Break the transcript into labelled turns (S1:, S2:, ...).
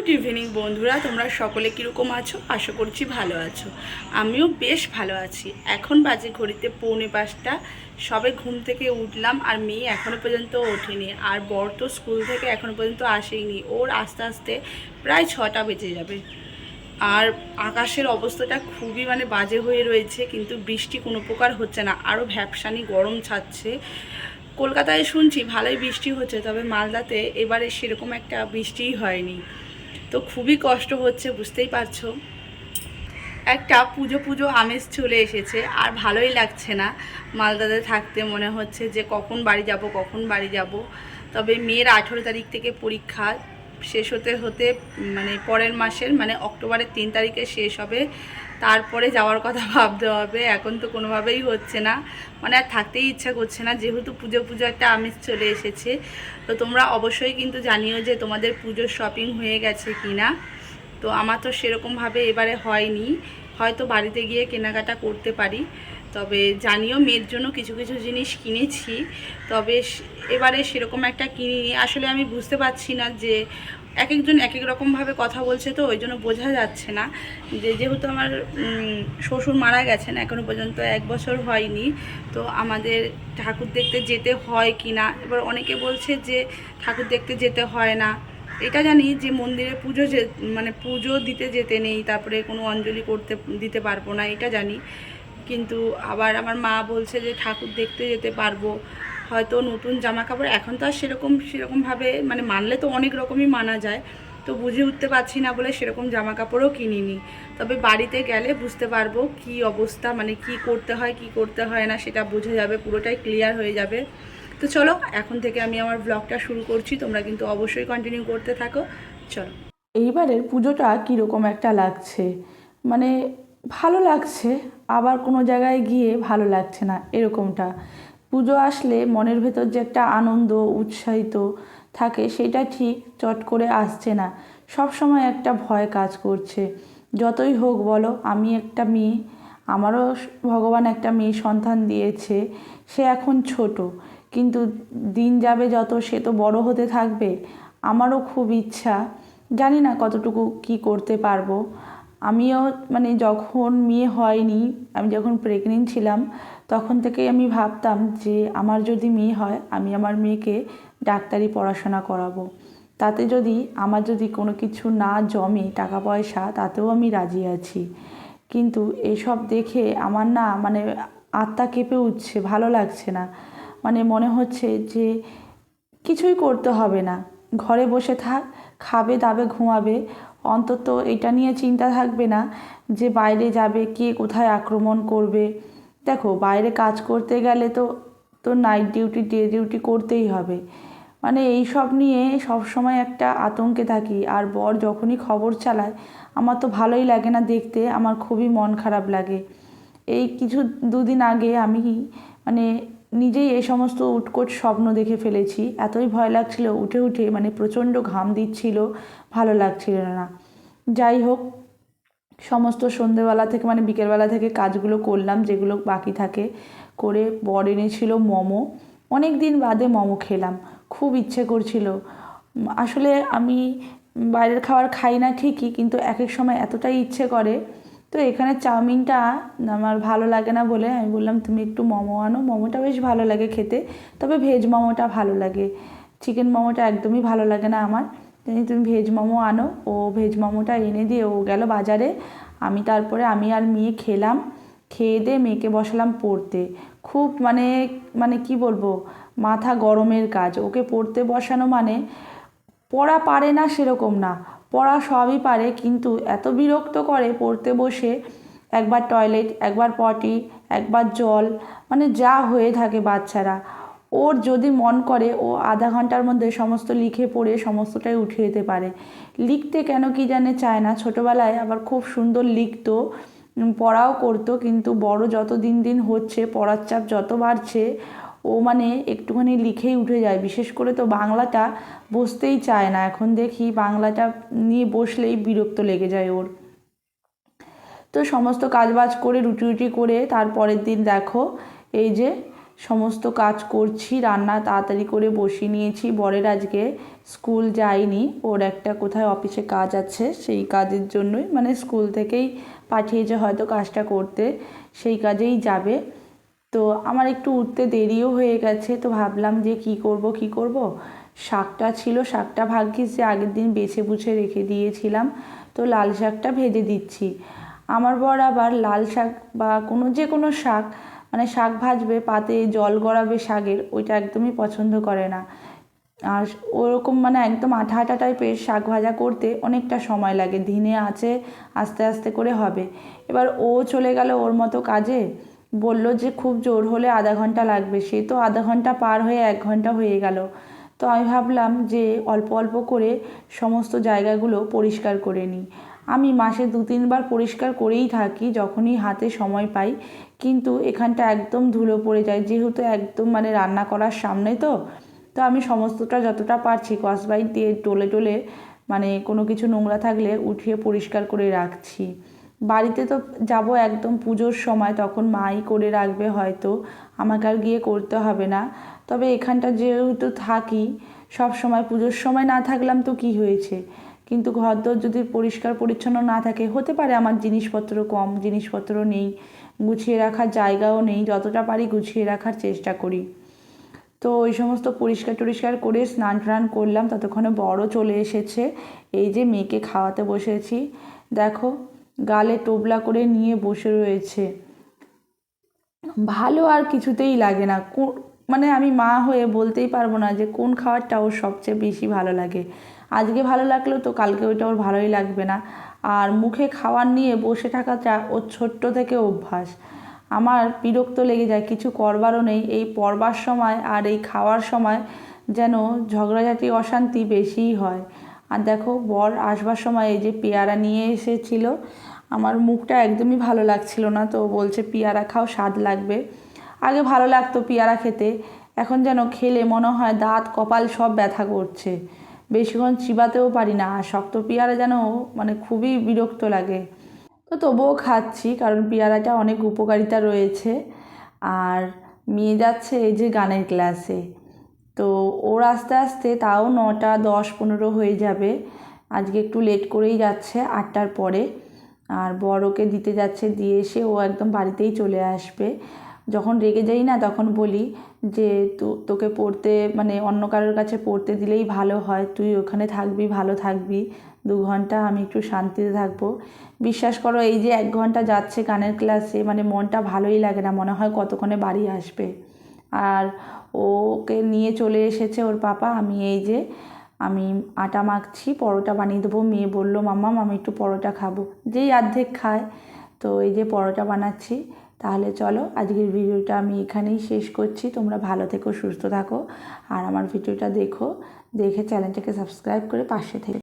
S1: Good evening বন্ধুরা। তোমরা সকলে কীরকম আছো? আশা করছি ভালো আছো। আমিও বেশ ভালো আছি। এখন বাজে ঘড়িতে পৌনে পাঁচটা। সবে ঘুম থেকে উঠলাম আর মেয়ে এখনও পর্যন্ত ওঠেনি। আর বর তো স্কুল থেকে এখনও পর্যন্ত আসেইনি। ওর আস্তে আস্তে প্রায় ছটা বেজে যাবে। আর আকাশের অবস্থাটা খুবই মানে বাজে হয়ে রয়েছে, কিন্তু বৃষ্টি কোনো প্রকার হচ্ছে না। আরও ভ্যাপসানি গরম ছাড়ছে। কলকাতায় শুনছি ভালোই বৃষ্টি হচ্ছে, তবে মালদাতে এবারে সেরকম একটা বৃষ্টিই হয়নি। তো খুবই কষ্ট হচ্ছে, বুঝতেই পারছ। একটা পুজো পুজো আমেজ চলে এসেছে, আর ভালোই লাগছে না মালদাতে থাকতে। মনে হচ্ছে যে কখন বাড়ি যাব, কখন বাড়ি যাব। তবে মেয়ের আঠেরো তারিখ থেকে পরীক্ষা শেষ হতে হতে মানে পরের মাসের মানে অক্টোবরের তিন তারিখে শেষ হবে। তারপরে যাওয়ার কথা ভাবতে হবে, এখন তো কোনোভাবেই হচ্ছে না। মানে আর থাকতেই ইচ্ছা করছে না, যেহেতু পুজো পুজো একটা আমেজ চলে এসেছে। তো তোমরা অবশ্যই কিন্তু জানিও যে তোমাদের পুজোর শপিং হয়ে গেছে কি না তো আমার তো সেরকমভাবে এবারে হয়নি, হয়তো বাড়িতে গিয়ে কেনাকাটা করতে পারি। তবে জানিও মেয়ের জন্য কিছু কিছু জিনিস কিনেছি। তবে এবারে সেরকম একটা কিনিনি। আসলে আমি বুঝতে পারছি না যে এক একজন এক এক রকমভাবে কথা বলছে তো, ওই জন্য বোঝা যাচ্ছে না। যে যেহেতু আমার শ্বশুর মারা গেছেন এখনও পর্যন্ত এক বছর হয়নি, তো আমাদের ঠাকুর দেখতে যেতে হয় কি না? এবার অনেকে বলছে যে ঠাকুর দেখতে যেতে হয় না। এটা জানি যে মন্দিরে পুজো যে মানে পুজো দিতে যেতে নেই, তারপরে কোনো অঞ্জলি করতে, দিতে পারব না, এটা জানি। কিন্তু আবার আমার মা বলছে যে ঠাকুর দেখতে যেতে পারব। হয়তো নতুন জামা কাপড় এখন তো আর সেরকম, সেরকমভাবে মানে মানলে তো অনেক রকমই মানা যায়। তো বুঝে উঠতে পারছি না বলে সেরকম জামা কাপড়ও কিনিনি। তবে বাড়িতে গেলে বুঝতে পারব কি অবস্থা মানে কি করতে হয়, কি করতে হয় না সেটা বোঝা যাবে, পুরোটাই ক্লিয়ার হয়ে যাবে। তো চলো, এখন থেকে আমি আমার ব্লগটা শুরু করছি, তোমরা কিন্তু অবশ্যই কন্টিনিউ করতে থাকো। চলো।
S2: এইবারের পুজোটা কীরকম একটা লাগছে? মানে ভালো লাগছে, আবার কোনো জায়গায় গিয়ে ভালো লাগছে না, এরকমটা। পুজো আসলে মনের ভেতর যে একটা আনন্দ, উৎসাহিত থাকে সেটা ঠিক চট করে আসছে না। সব সময় একটা ভয় কাজ করছে। যতই হোক বলো, আমি একটা মেয়ে, আমারও ভগবান একটা মেয়ে সন্তান দিয়েছে, সে এখন ছোট। কিন্তু দিন যাবে যত, সে তো বড় হতে থাকবে। আমারও খুব ইচ্ছা, জানি না কতটুকু কি করতে পারব। আমিও মানে যখন মেয়ে হয়নি, আমি যখন প্রেগনেন্ট ছিলাম, তখন থেকেই আমি ভাবতাম যে আমার যদি মেয়ে হয়, আমি আমার মেয়েকে ডাক্তারি পড়াশোনা করাবো। তাতে যদি আমার যদি কোনো কিছু না জমে টাকা পয়সা, তাতেও আমি রাজি আছি। কিন্তু এসব দেখে আমার না মানে আত্মা কেঁপে উঠছে, ভালো লাগছে না। মানে মনে হচ্ছে যে কিছুই করতে হবে না। ঘরে বসে থাক, খাবে, দাবে, ঘুমাবে অন্তত এটা নিয়ে চিন্তা থাকবে না যে বাইরে যাবে, কে কোথায় আক্রমণ করবে। দেখো, বাইরে কাজ করতে গেলে তো তো নাইট ডিউটি ডে ডিউটি করতেই হবে। মানে এই সব নিয়ে সব সময় একটা আতঙ্কে থাকি। আর বর যখনই খবর চালায়, আমার তো ভালোই লাগে না দেখতে, আমার খুবই মন খারাপ লাগে। এই কিছু দুদিন আগে আমি মানে নিজেই এই সমস্ত উটকোট স্বপ্ন দেখে ফেলেছি। এতই ভয় লাগছিল, উঠে উঠে মানে প্রচণ্ড ঘাম দিচ্ছিল, ভালো লাগছিল না। যাই হোক, সমস্ত সন্ধেবেলা থেকে মানে বিকেলবেলা থেকে কাজগুলো করলাম, যেগুলো বাকি থাকে, করে বর এনেছিল মোমো। অনেক দিন বাদে মোমো খেলাম, খুব ইচ্ছে করছিল। আসলে আমি বাইরের খাবার খাই না ঠিকই, কিন্তু এক এক সময় এতটাই ইচ্ছে করে তো এখানে চাউমিনটা আমার ভালো লাগে না বলে আমি বললাম, তুমি একটু মোমো আনো। মোমোটা বেশ ভালো লাগে খেতে, তবে ভেজ মোমোটা ভালো লাগে। চিকেন মোমোটা একদমই ভালো লাগে না আমার। তাই তুমি ভেজ মোমো আনো। ও ভেজ মোমোটা এনে দিয়ে ও গেল বাজারে। আমি তারপরে, আমি আর মেয়ে খেলাম। খেয়ে দিয়ে মেয়েকে বসালাম পড়তে। খুব মানে মানে কি বলব, মাথা গরমের কাজ। ওকে পড়তে বসানো মানে পড়া পারে না সেরকম না। পড়া সবই পারে, কিন্তু এত বিরক্ত করে পড়তে বসে একবার টয়লেট একবার পটি একবার জল মানে যা হয়ে থাকে বাচ্চারা। ওর যদি মন করে, ও আধা ঘণ্টার মধ্যে সমস্ত লিখে পড়ে সমস্তটাই উঠিয়ে যেতে পারে। লিখতে কেন কি জানে চায় না। ছোটোবেলায় আবার খুব সুন্দর লিখতো পড়াও করতো, কিন্তু বড় যত দিন দিন হচ্ছে, পড়ার চাপ যত বাড়ছে ও মানে একটুখানি লিখেই উঠে যায়। বিশেষ করে তো বাংলাটা বসতেই চায় না। এখন দেখি বাংলাটা নিয়ে বসলেই বিরক্ত লেগে যায় ওর। তো সমস্ত কাজবাজ করে রুটি রুটি করে তারপরের দিন দেখো, এই যে সমস্ত কাজ করছি, রান্না তাড়াতাড়ি করে বসিয়ে নিয়েছি। বরের আজকে স্কুল যায়নি। ওর একটা কোথায় অফিসে কাজ আছে, সেই কাজের জন্যই মানে স্কুল থেকেই পাঠিয়েছে হয়তো কাজটা করতে। সেই কাজেই যাবে। তো আমার একটু উঠতে দেরিও হয়ে গেছে, তো ভাবলাম যে কি করব কি করব? শাকটা ছিল, শাকটা ভাগ্যিস যে আগের দিন বেছে বুছে রেখে দিয়েছিলাম, তো লাল শাকটা ভেজে দিচ্ছি। আমার বর আবার লাল শাক বা কোনো যে কোনো শাক মানে শাক ভাজবে, পাতে জল গড়াবে শাকের, ওইটা একদমই পছন্দ করে না। আর ওরকম মানে একদম আঠা আঠা টাইপের শাক ভাজা করতে অনেকটা সময় লাগে ধিনে আছে, আস্তে আস্তে করে হবে। এবার ও চলে গেল ওর মতো কাজে বলল যে খুব জোর হলে আধা ঘণ্টা লাগবে। সে তো আধা ঘণ্টা পার হয়ে এক ঘণ্টা হয়ে গেল। তো আমি ভাবলাম যে অল্প অল্প করে সমস্ত জায়গাগুলো পরিষ্কার করে নিই। আমি মাসে দু তিনবার পরিষ্কার করেই থাকি যখনই হাতে সময় পাই। কিন্তু এখানটা একদম ধুলো পড়ে যায়, যেহেতু একদম মানে রান্না করার সামনে তো। তো আমি সমস্তটা যতটা পারছি কসবাইট দিয়ে টোলে টোলে মানে কোনো কিছু নোংরা থাকলে উঠিয়ে পরিষ্কার করে রাখছি। বাড়িতে তো যাব একদম পুজোর সময়, তখন মাই করে রাখবে হয়তো, আমাকে আর গিয়ে করতে হবে না। তবে এখানটা যেহেতু থাকি, সব সময় পুজোর সময় না থাকলাম তো কি হয়েছে? কিন্তু ঘরদোর যদি পরিষ্কার পরিচ্ছন্ন না থাকে, হতে পারে আমার জিনিসপত্র কম, জিনিসপত্র নেই, গুছিয়ে রাখার জায়গাও নেই, যতটা পারি গুছিয়ে রাখার চেষ্টা করি। তো ওই সমস্ত পরিষ্কার টরিষ্কার করে স্নান টান করলাম, ততক্ষণে বড় চলে এসেছে, এই যে মেয়েকে খাওয়াতে বসেছি। দেখো গালে টোবলা করে নিয়ে বসে রয়েছে। ভালো আর কিছুতেই লাগে না। মানে আমি মা হয়ে বলতেই পারব না যে কোন খাবারটা ওর সবচেয়ে বেশি ভালো লাগে। আজকে ভালো লাগলেও তো কালকে ওইটা ওর ভালোই লাগবে না। আর মুখে খাবার নিয়ে বসে থাকাটা ওর ছোট্ট থেকে অভ্যাস। আমার বিরক্ত লেগে যায়, কিছু করবারও নেই। এই পড়বার সময় আর এই খাওয়ার সময় যেন ঝগড়াঝাটি, অশান্তি বেশিই হয়। আর দেখো বর আসবার সময় এই যে পেয়ারা নিয়ে এসেছিল আমার মুখটা একদমই ভালো লাগছিল না, তো বলছে, পেয়ারা খাও, স্বাদ লাগবে। আগে ভালো লাগতো পেয়ারা খেতে, এখন যেন খেলে মনে হয় দাঁত, কপাল সব ব্যথা করছে। বেশিক্ষণ চিবাতেও পারি না শক্ত পেয়ারা যেন মানে খুবই বিরক্ত লাগে। তো তবুও খাচ্ছি, কারণ পেয়ারাটা অনেক উপকারিতা রয়েছে। আর মেয়ে যাচ্ছে এই যে গানের ক্লাসে। তো ওর আস্তে আস্তে তাও নটা দশ পনেরো হয়ে যাবে। আজকে একটু লেট করেই যাচ্ছে, আটটার পরে। আর বড়কে দিতে যাচ্ছে, দিয়ে এসে ও একদম বাড়িতেই চলে আসবে। যখন রেগে যাই না, তখন বলি যে তোকে পড়তে মানে অন্য কারোর কাছে পড়তে দিলেই ভালো হয়। তুই ওখানে থাকবি, ভালো থাকবি। দু ঘণ্টা আমি একটু শান্তিতে থাকব। বিশ্বাস করো, এই যে এক ঘণ্টা যাচ্ছে গানের ক্লাসে মানে মনটা ভালোই লাগে না, মনে হয় কতক্ষণে বাড়ি আসবে। আর ওকে নিয়ে চলে এসেছে ওর পাপা, আমি এই যে আমি আটা মাখছি, পরোটা বানিয়ে দেবো। মেয়ে বলল মাম্মাম আমি একটু পরোটা খাব। যেই অর্ধেক খায়, তো এই যে পরোটা বানাচ্ছি, তাহলে চলো আজকের ভিডিওটা আমি এখানেই শেষ করছি। তোমরা ভালো থেকো, সুস্থ থাকো। আর আমার ভিডিওটা দেখো, দেখে চ্যানেলটাকে সাবস্ক্রাইব করে পাশে থেকে।